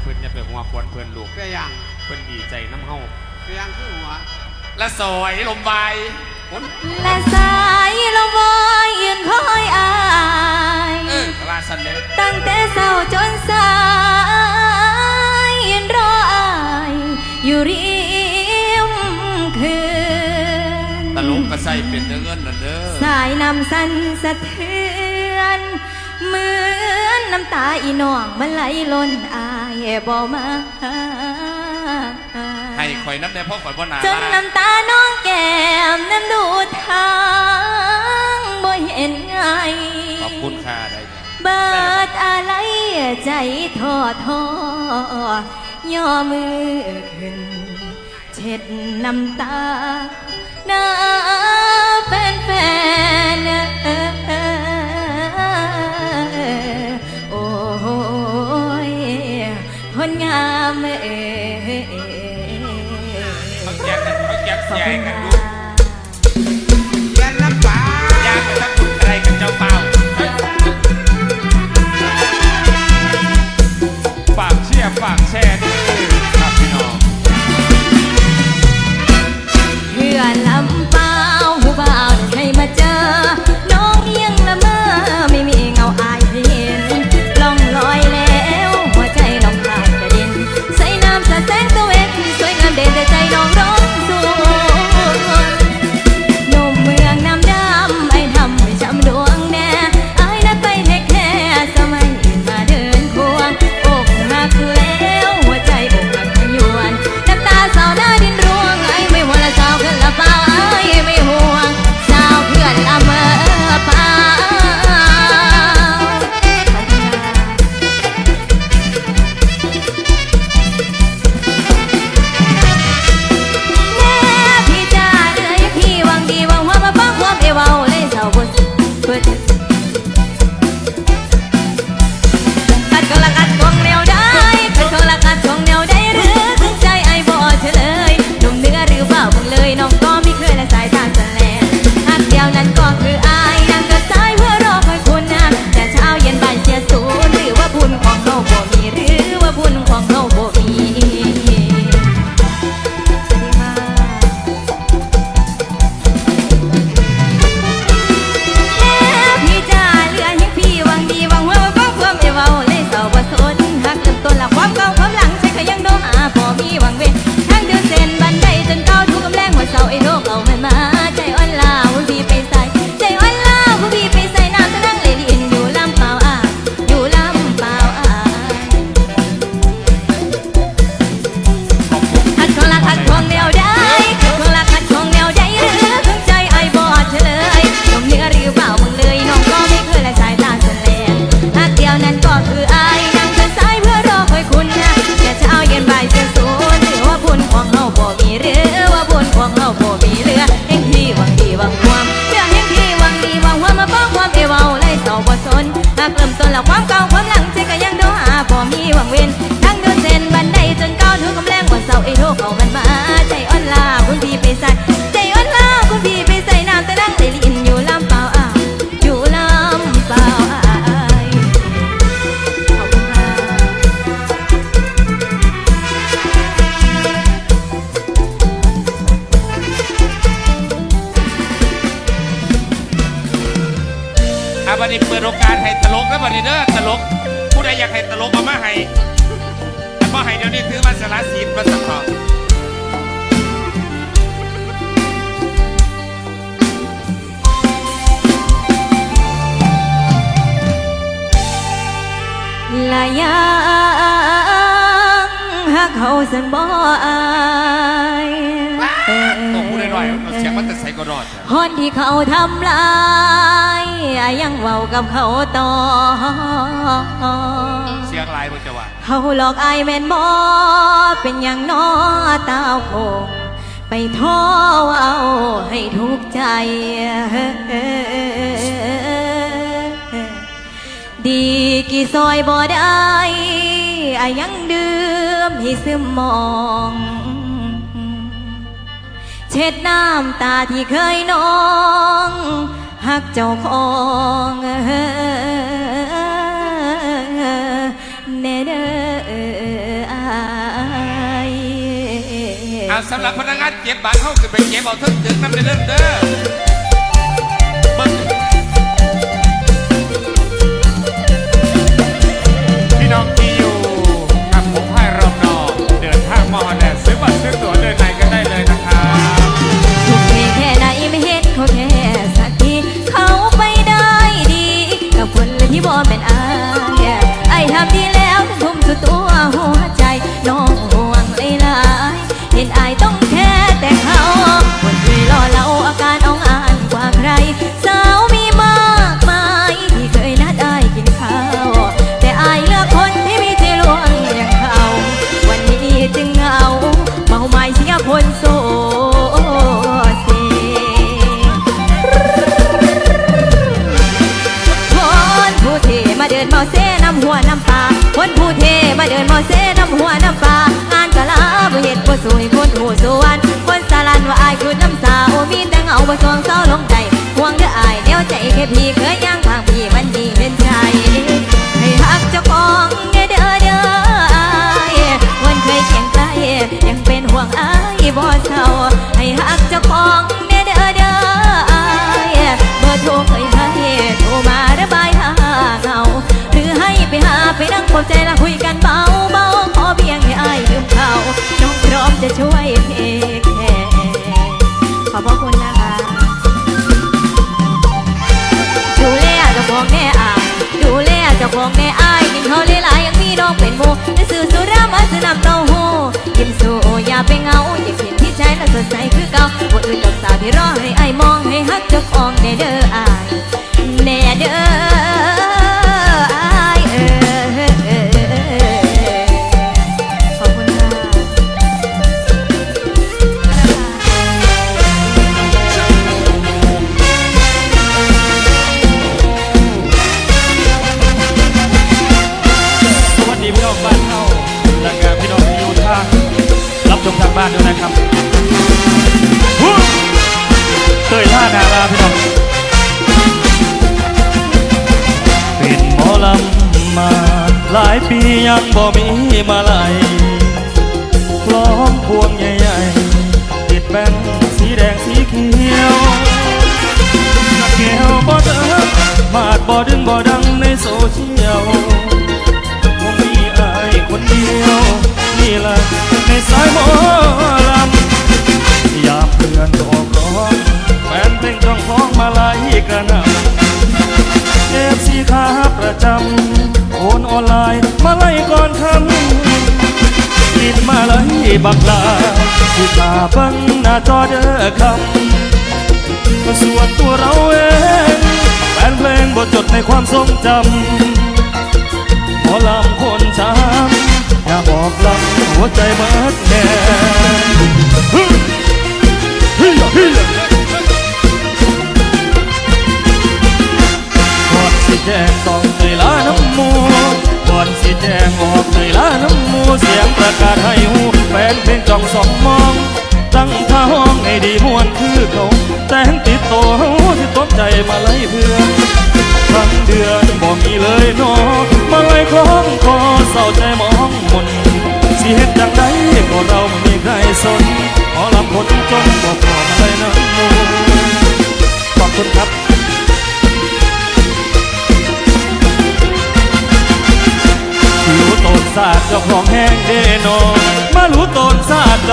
เพื่อนจะเปิดหัวควนเพื่อนลูกเปยังเพื่อนดีใจน้ำเฮาเปยังคือหัวและสอยลมใบและสายลมใบยยืนคอยอายตั้งแต่เศร้าจนสายยืนรออายอยู่ริมคืนตลุกก็ใส่เป็นเงินนั่นเด้อสายน้ำสันสะเทือนเหมือนน้ำตาอีน้องมันไหลล้นอา บ่มาให้คอยน้ำแน่พ่อคอยบ่นาจนน้ำตาน้องแก้มน้ำดูทางบ่เห็นไงขอบคุณค่ะได้เบิดอะไรใจท้อท้อย่อมือขึ้น เช็ดน้ำตาหน้าแฟนๆ กันดูเพื่นน้ปลายากไปตั้งขุนอะรกันเจ้าเปล่าฝากเชียร์ากแชร์ นี่ถือมาสารสีปรสบกอลายังหักเขาสันบ่อาย เอนคนที่เขาทำลายยังเว้ากับเขาต่อ เสียงลายมันจะว่าเขาหลอกไอแม่นบอเป็นอย่างน้อตาโคงไปท้อเอาให้ทุกใจ ดีกี่ซอยบ่ได้ยังดื่มให้ซึมมอง เช็ดน้ำตาที่เคยน้องหักเจ้าของเนเดอาสำหรับพนักงานเก็บบัตรเข้าขึ้นไปเก็บเอาทึ่งถึงน้ำเดือดเด้อน้องที่อยู่กับผมให้รอบนอกเดินทางมอด บ่สวงเศร้าลงใจห่วงเด้ออายเดียวใจแค่พี่เคยย่างทางพี่มันดีเป็นใจให้ฮักเจ้าของเด้อเด้อเด้ออายวันเคยเคียงใกล้ยังเป็นห่วงอายบ่เศร้าให้ฮักเจ้าของเด้อเด้อเด้ออายเบอร์โทรเคยให้โทรมาระบายหาเหงาหรือให้ไปหาไปนั่งปลอบใจและคุยกันเบาเบาขอเพียงให้อายลืมเขาน้องพร้อมจะช่วยเทคแคร์ขอบพระคุณ ของแน่อายกินเขาวหลายยังมีน้องเป็นโมูจะซื้อสุรามาซื้อน้ำเต้าหู้ยิ้มสู้อย่าไปเงาอย่าเห็นที่ใจและสดใสคือเก่าบ่อื่นดอกสาวที่รอให้อายมองให้ฮักเจ้าของแน่เด้ออายแน่เด้อ ปียังบ่มีมาไหล บักลาผู้ตาเบังหน้าจอเด้อคำส่วนตัวเราเองแฟนเพลงบทจดในความทรงจำหมอลำคนช้ำอย่าบอกลำหัวใจเบิดแน่ฮึ่ยฮึ่ยฮึ่ยก่อนสิแจงต้องเหนื่อยล้าน้ำมูก่อนสิแจงออกเหนื่อยล้าน้ำ เสียงประกาศให้หูแฟนเพลงจ้องสองมอง ตั้งท่าห้องให้ดีมวนคือเขาแต่งติดโตเฮาที่ต้มใจมาไล่เพื่อนทั้งเดือนบ่มีเลยเนอมาไล่คล้องคอเศร้าใจมองมน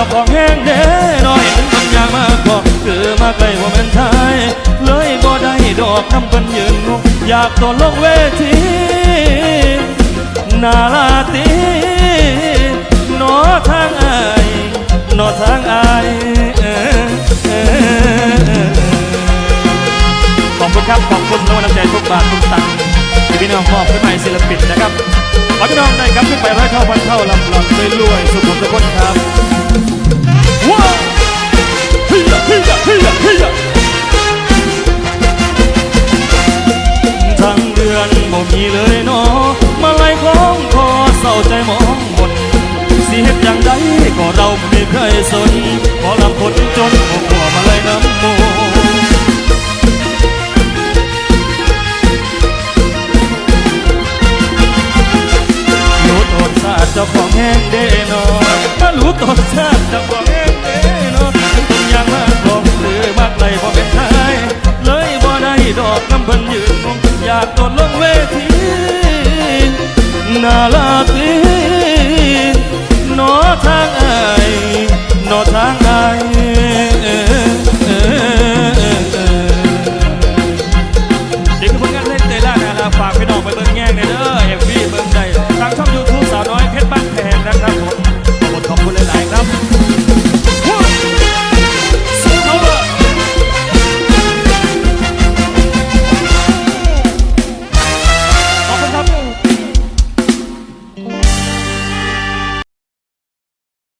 จ้าของแห้งเด้นอเห็นมันอย่างมากกว่าคือมาไกลว่าเป็นชายเลยบ่ได้ดอกน้ำเป็นยืนงงอยากตัวลงเวทีนาลาตีหนอทางอายหนอทางอายเออเออขอบคุณครับ ขอบคุณทุกกำลังใจทุกบาททุกตังค์ที่พี่น้องมอบขึ้นมาให้ศิลปินนะครับขอพี่น้องได้ครับขึ้นไปร้อยเท่าพันเท่าลำลำรวยๆสุขุมทุกคนครับ ทั้งเดือนบ่มีเลยเนาะมาไล่ของคอเศร้าใจมองมนสิเฮ็ดจังใดก็เราไม่มีใครสนขอลำคนจนบ่กลัวมาไล่น้ำมูรู้ตนชาติเจ้าของแห้งเด้นอมารู้ตนชาติเจ้าของ ยบ่เป็นไทยเลยบ่ได้ดอกน้ำเพิ่นยืนงอยากตดลงเวทีนาลา